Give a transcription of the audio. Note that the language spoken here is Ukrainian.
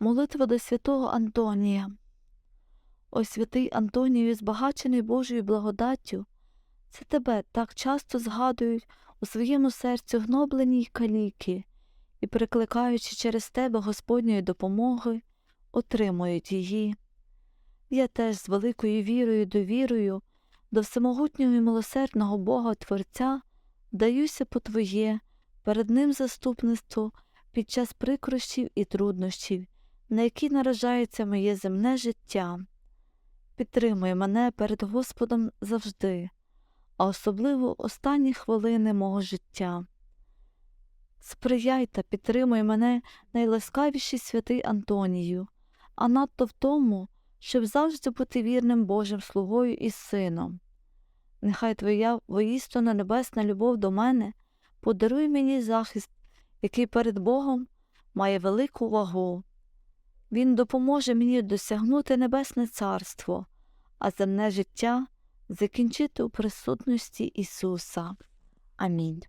Молитва до святого Антонія. О святий Антонію, збагачений Божою благодаттю, це тебе так часто згадують у своєму серцю гноблені й каліки, і, прикликаючи через тебе Господньої допомоги, отримують її. Я теж з великою вірою довірою до всемогутнього і милосердного Бога Творця даюся по Твоє, перед Ним заступництво під час прикрощів і труднощів, на які наражається моє земне життя. Підтримуй мене перед Господом завжди, а особливо останні хвилини мого життя. Сприяй та підтримуй мене найласкавіший святий Антонію, а надто в тому, щоб завжди бути вірним Божим слугою і сином. Нехай Твоя воістину небесна любов до мене подаруй мені захист, який перед Богом має велику вагу. Він допоможе мені досягнути Небесне Царство, а земне життя закінчити у присутності Ісуса. Амінь.